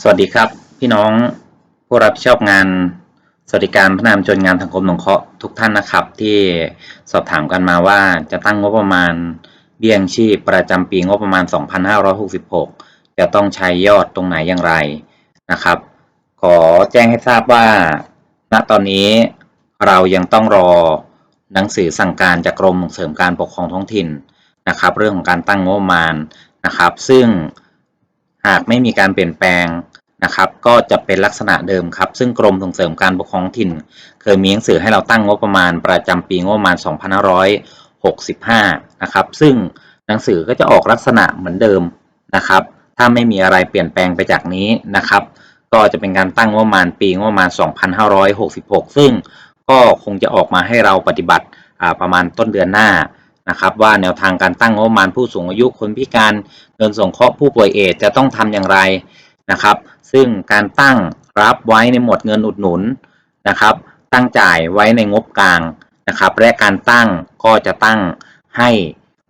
สวัสดีครับ พี่น้องผู้รับผิดชอบงานสวัสดิการพัฒนามชนงานสังคมสงเคราะห์ทุกท่านนะครับ ที่สอบถามกันมาว่าจะตั้งงบประมาณเบี้ยงชีพประจำปีงบประมาณ 2566 จะต้องใช้ยอดตรงไหนอย่างไรนะครับ ขอแจ้งให้ทราบว่าณตอนนี้เรายังต้องรอหนังสือสั่งการจากกรมส่งเสริมการปกครองท้องถิ่นนะครับ เรื่องของการตั้งงบประมาณนะครับ ซึ่ง หากไม่มีการเปลี่ยนแปลงนะครับ ก็จะเป็นลักษณะเดิมครับ ซึ่งกรมส่งเสริมการปกครองถิ่น เคยมีหนังสือให้เราตั้งงบประมาณประจำปีงบประมาณ 2565 นะครับ ซึ่งหนังสือก็จะออกลักษณะเหมือนเดิมนะครับ ถ้าไม่มีอะไรเปลี่ยนแปลงไปจากนี้นะครับ ก็จะเป็นการตั้งงบประมาณปีงบประมาณ 2566 ซึ่งก็คงจะออกมาให้เราปฏิบัติประมาณต้นเดือนหน้า นะครับว่าแนวทางการตั้งงบประมาณผู้สูงอายุคนพิการเงินสงเคราะห์ผู้ป่วยเอดจะต้องทำอย่างไรนะครับ ซึ่งการตั้งรับไว้ในหมวดเงินอุดหนุนนะครับ ตั้งจ่ายไว้ในงบกลางนะครับ และการตั้งก็จะตั้งให้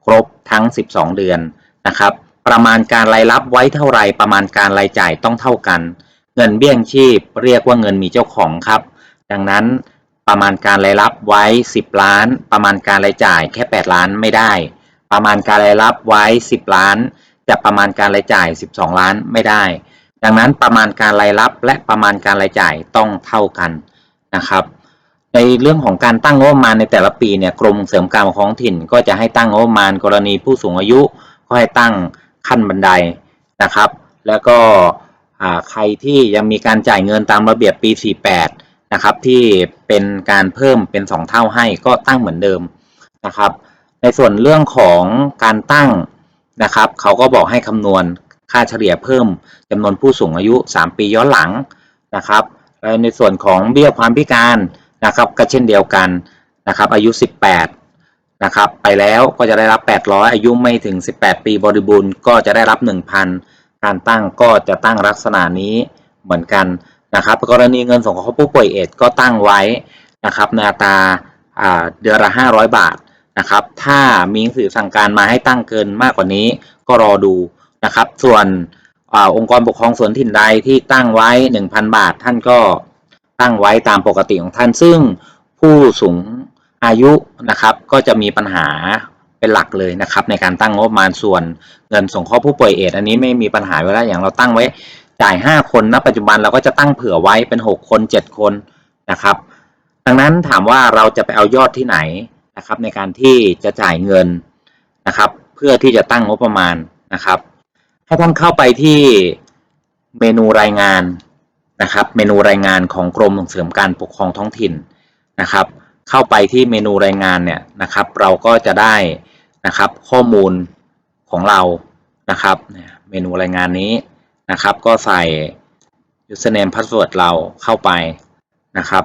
ครบทั้ง 12 เดือนนะครับ ประมาณการรายรับไว้เท่าไรประมาณการรายจ่ายต้องเท่ากัน เงินเบี้ยงชีพ เรียกว่าเงินมีเจ้าของครับ ดังนั้น ประมาณการรายรับไว้ 10 ล้าน ประมาณการรายจ่ายแค่ 8 ล้านไม่ได้ ประมาณการรายรับไว้ 10 ล้าน จะประมาณการรายจ่าย 12 ล้านไม่ได้ ดังนั้นประมาณการรายรับและประมาณการรายจ่ายต้องเท่ากันนะครับในเรื่องของการตั้งงบประมาณในแต่ละปีเนี่ยกรมเสริมการปกครองถิ่น ก็จะให้ตั้งงบประมาณกรณีผู้สูงอายุก็ให้ตั้งขั้นบันไดนะครับ แล้วก็ใครที่ยังมีการจ่ายเงินตามระเบียบปี 48 นะครับที่เป็นการเพิ่มเป็น 2 เท่าให้ก็ตั้งเหมือนเดิมนะครับ ในส่วนเรื่องของการตั้งนะครับเขาก็บอกให้คำนวณค่าเฉลี่ยเพิ่มจำนวนผู้สูงอายุ 3 ปีย้อนหลังนะครับในส่วนของเบี้ยความพิการนะครับก็เช่นเดียวกันนะครับอายุ 18นะครับไปแล้วก็จะได้รับ 800 อายุไม่ถึง 18 ปีบริบูรณ์ก็จะได้รับ 1,000 การตั้งก็จะตั้งลักษณะนี้เหมือนกัน นะครับกรณีเงินสงเคราะห์ผู้ป่วยเอดก็ตั้งไว้นะครับในอัตราเดือนละ 500 บาทนะครับ ถ้ามีหนังสือสั่งการมาให้ตั้งเกินมากกว่านี้ก็รอดูนะครับ ส่วนอองค์กรปกครองส่วนถิ่นใดที่ตั้งไว้ 1,000 บาท ท่านก็ตั้งไว้ตามปกติของท่านซึ่งผู้สูงอายุนะครับ ก็จะมีปัญหาเป็นหลักเลยนะครับ ในการตั้งงบประมาณส่วนเงินสงเคราะห์ผู้ป่วยเอดอันนี้ไม่มีปัญหาเวลาอย่างเราตั้งไว้ จ่าย5คนณปัจจุบันเราก็จะตั้งเผื่อไว้เป็น 6 คน 7 คนนะครับ ดังนั้นถามว่าเราจะไปเอายอดที่ไหนนะครับ ในการที่จะจ่ายเงินนะครับ เพื่อที่จะตั้งงบประมาณนะครับ ให้ท่านเข้าไปที่เมนูรายงานนะครับ เมนูรายงานของกรมส่งเสริมการปกครองท้องถิ่นนะครับ เข้าไปที่เมนูรายงานเนี่ยนะครับ เราก็จะได้นะครับข้อมูลของเรานะครับเมนูรายงานนี้ นะครับ ก็ใส่ username password เราเข้าไปนะครับ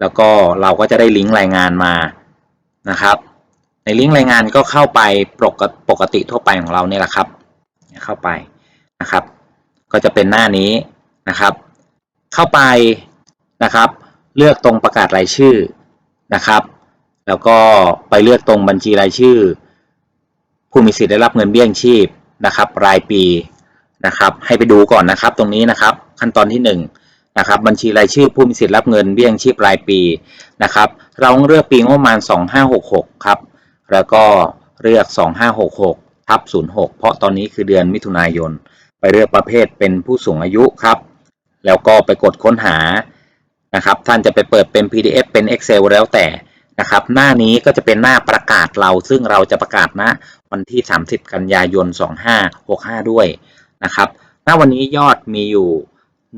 แล้วก็เราก็จะได้ลิงก์รายงานมานะครับ ในลิงก์รายงานก็เข้าไปปกติปกติทั่วไปของเราเนี่ยแหละครับ เข้าไปนะครับ ก็จะเป็นหน้านี้นะครับ เข้าไปนะครับ เลือกตรงประกาศรายชื่อนะครับ แล้วก็ไปเลือกตรงบัญชีรายชื่อ ผู้มีสิทธิ์ได้รับเงินเบี้ยยังชีพนะครับ รายปี นะครับ ให้ไปดูก่อนนะครับ ตรงนี้นะครับ ขั้นตอนที่หนึ่งนะครับ บัญชีรายชื่อผู้มีสิทธิ์รับเงินเบี้ยงชีพรายปีนะครับ เราต้องเลือกปีงบประมาณ 2566 ครับ แล้วก็เลือก 2566ทับ06 เพราะตอนนี้คือเดือนมิถุนายน ไปเลือกประเภทเป็นผู้สูงอายุครับ แล้วก็ไปกดค้นหานะครับ ท่านจะไปเปิดเป็น PDF เป็น Excel แล้วแต่นะครับ หน้านี้ก็จะเป็นหน้าประกาศเรา ซึ่งเราจะประกาศณวันที่ 30 กันยายน 2565 ด้วย นะครับ ณ วันนี้ยอดมีอยู่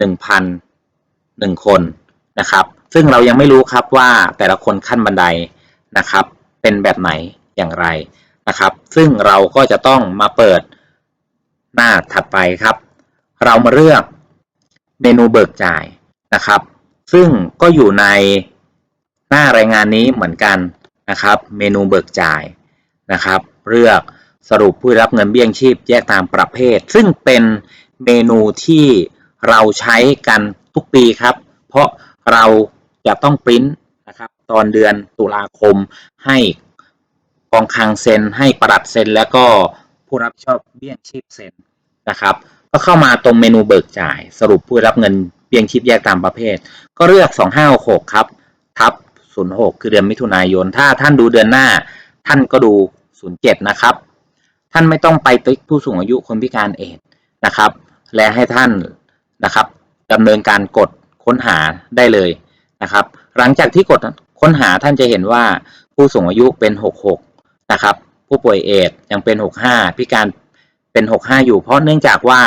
1,000 1 คนนะครับ ซึ่งเรายังไม่รู้ครับว่าแต่ละคนขั้นบันไดนะครับ เป็นแบบไหนอย่างไรนะครับ ซึ่งเราก็จะต้องมาเปิดหน้าถัดไปครับ เรามาเลือกเมนูเบิกจ่ายนะครับ ซึ่งก็อยู่ในหน้ารายงานนี้เหมือนกันนะครับ เมนูเบิกจ่ายนะครับ เลือก สรุปผู้รับเงินเบี้ยงชีพแยกตามประเภท ซึ่งเป็นเมนูที่เราใช้กันทุกปีครับ เพราะเราจะต้องปริ้นนะครับตอนเดือนตุลาคมให้กองคลังเซ็นให้ประหลัดเซ็นแล้วก็ผู้รับชอบเบี้ยงชีพเซ็นนะครับ ก็เข้ามาตรงเมนูเบิกจ่าย สรุปผู้รับเงินเบี้ยงชีพแยกตามประเภท ก็เลือก 2566ครับทับ06 คือเดือนมิถุนายน ถ้าท่านดูเดือนหน้า ท่านก็ดู 07 นะครับ ท่านไม่ต้องไปติ๊กผู้สูงอายุคนพิการเอดนะครับ และให้ท่านนะครับดำเนินการกดค้นหาได้เลยนะครับ หลังจากที่กดค้นหาท่านจะเห็นว่าผู้สูงอายุเป็น 66 นะครับ ผู้ป่วยเอดยังเป็น 65 พิการเป็น 65 อยู่ เพราะเนื่องจากว่า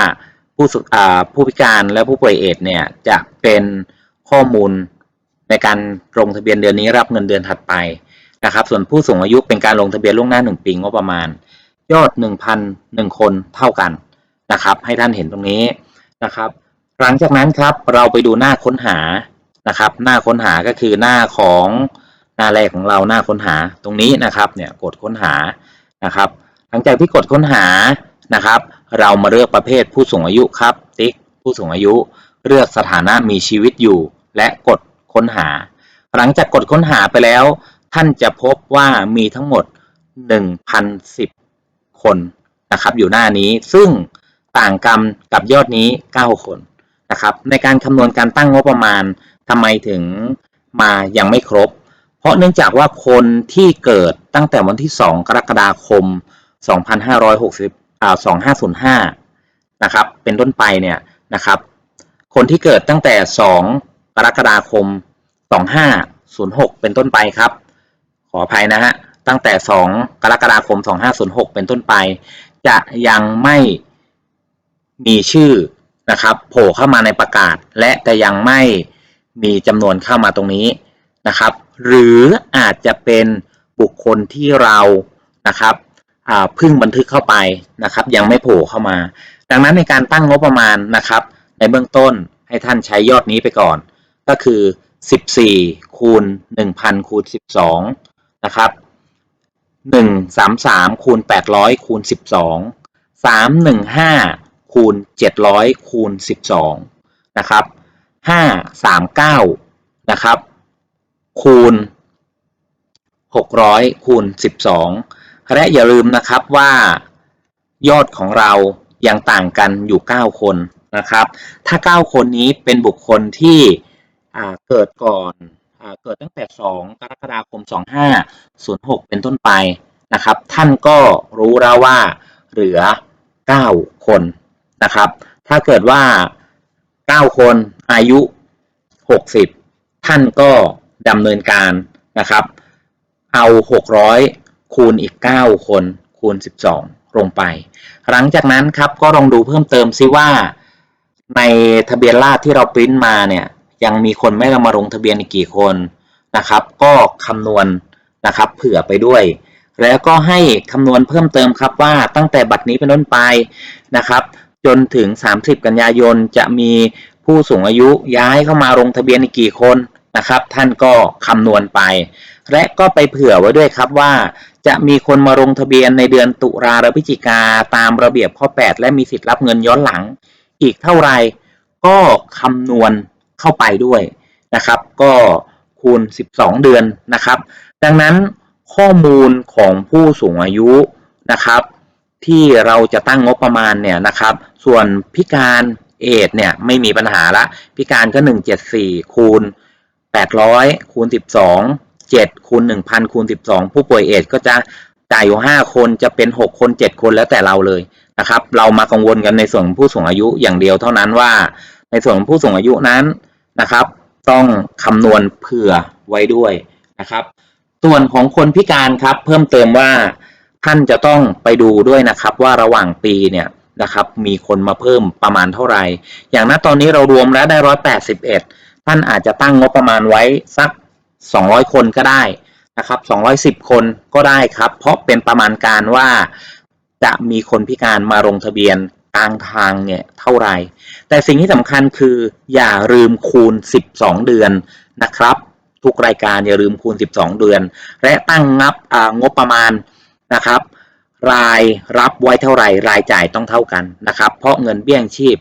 ผู้สุอ่าผู้พิการและผู้ป่วยเอดเนี่ยจะเป็นข้อมูลในการลงทะเบียนเดือนนี้รับเงินเดือนถัดไปนะครับ ส่วนผู้สูงอายุเป็นการลงทะเบียนล่วงหน้า 1 ปีงบประมาณ ยอด 1,001 คนเท่ากันนะครับ ให้ท่านเห็นตรงนี้นะครับ หลังจากนั้นครับเราไปดูหน้าค้นหานะครับ หน้าค้นหาก็คือหน้าของหน้าแรกของเราหน้าค้นหาตรงนี้นะครับเนี่ยกดค้นหานะครับ หลังจากที่กดค้นหานะครับ เรามาเลือกประเภทผู้สูงอายุครับ ติ๊กผู้สูงอายุเลือกสถานะมีชีวิตอยู่ และกดค้นหา หลังจากกดค้นหาไปแล้ว ท่านจะพบว่ามีทั้งหมด 1,010 คนนะครับอยู่หน้านี้ซึ่งต่างกันกับยอดนี้ 9 คนนะครับในการคำนวณการตั้งงบประมาณทำไมถึงมายังไม่ครบ เพราะเนื่องจากว่าคนที่เกิดตั้งแต่วันที่ 2 กรกฎาคม 2560อ่า2505นะครับเป็นต้นไปเนี่ยนะครับคนที่เกิดตั้งแต่ 2 กรกฎาคม 2506 เป็นต้นไปครับ ขออภัยนะฮะ ตั้งแต่ 2 กรกฎาคม 2506 เป็นต้นไป จะยังไม่มีชื่อนะครับ โผล่เข้ามาในประกาศ และแต่ยังไม่มีจำนวนเข้ามาตรงนี้นะครับ หรืออาจจะเป็นบุคคลที่เรานะครับเพึ่งบันทึกเข้าไปนะครับ ยังไม่โผล่เข้ามา ดังนั้นในการตั้งงบประมาณนะครับ ในเบื้องต้นให้ท่านใช้ยอดนี้ไปก่อน ก็คือ 14 คูณ 1,000 คูณ 12 นะครับ หนึ่งสามสามคูณแปดร้อยคูณสิบสองสามหนึ่งห้าคูณเจ็ดร้อยคูณสิบสองนะครับห้าสามเก้านะครับ คูณหกร้อยคูณสิบสองและอย่าลืมนะครับว่ายอดของเรายังต่างกันอยู่ 9 คนนะครับ ถ้า 9 คนนี้เป็นบุคคลที่เกิดก่อน เกิดตั้งแต่ 2 กรกฎาคม 2506 เป็นต้นไปนะครับ ท่านก็รู้แล้วว่าเหลือ 9 คนนะครับ ถ้าเกิดว่า 9 คนอายุ 60 ท่านก็ดำเนินการนะครับ เอา 600 คูณอีก 9 คนคูณ 12 ลงไป หลังจากนั้นครับก็ลองดูเพิ่มเติมซิว่า ในทะเบียนราษฎร์ที่เราปริ้นมาเนี่ย ยังมีคนไม่มาลงทะเบียนอีกกี่คนนะครับ ก็คำนวณนะครับเผื่อไปด้วย แล้วก็ให้คำนวณเพิ่มเติมครับว่าตั้งแต่บัดนี้เป็นต้นไปนะครับ จนถึง 30 กันยายนจะมีผู้สูงอายุย้ายเข้ามาลงทะเบียนอีกกี่คนนะครับ ท่านก็คำนวณไป และก็ไปเผื่อไว้ด้วยครับว่าจะมีคนมาลงทะเบียนในเดือนตุลาและพฤศจิกาตามระเบียบข้อ 8 และมีสิทธิ์รับเงินย้อนหลัง อีกเท่าไหร่ก็คำนวณ เข้าไปด้วยนะครับ ก็คูณ 12 เดือนนะครับ ดังนั้นข้อมูลของผู้สูงอายุนะครับ ที่เราจะตั้งงบประมาณเนี่ยนะครับ ส่วนพิการเอดเนี่ยไม่มีปัญหาละ พิการก็ 174 คูณ 800 คูณ 12 7คูณ1,000คูณ12 ผู้ป่วยเอดก็จะจ่ายอยู่ 5 คนจะเป็น 6 คน 7 คนแล้วแต่เราเลยนะครับ เรามากังวลกันในส่วนผู้สูงอายุอย่างเดียวเท่านั้นว่า ในส่วนของผู้สูงอายุนั้น นะครับ ต้องคำนวณเผื่อไว้ด้วยนะครับ ส่วนของคนพิการครับ เพิ่มเติมว่าท่านจะต้องไปดูด้วยนะครับ ว่าระหว่างปีเนี่ยนะครับ มีคนมาเพิ่มประมาณเท่าไหร่ อย่างณตอนนี้เรารวมแล้วได้ร้อยแปดสิบเอ็ดท่านอาจจะตั้งงบประมาณไว้สักสองร้อยคนก็ได้นะครับสองร้อยสิบคนก็ได้ครับ เพราะเป็นประมาณการว่าจะมีคนพิการมาลงทะเบียน กลางทางเนี่ยเท่าไหร่ แต่สิ่งที่สำคัญคืออย่าลืมคูณ 12 เดือนนะครับ ทุกรายการอย่าลืมคูณ 12 เดือน และตั้งงับงบประมาณนะครับ รายรับไว้เท่าไหร่ รายจ่ายต้องเท่ากันนะครับ เพราะเงินเบี้ยงชีพ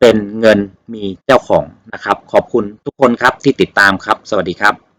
เป็นเงินมีเจ้าของนะครับ ขอบคุณทุกคนครับที่ติดตามครับ สวัสดีครับ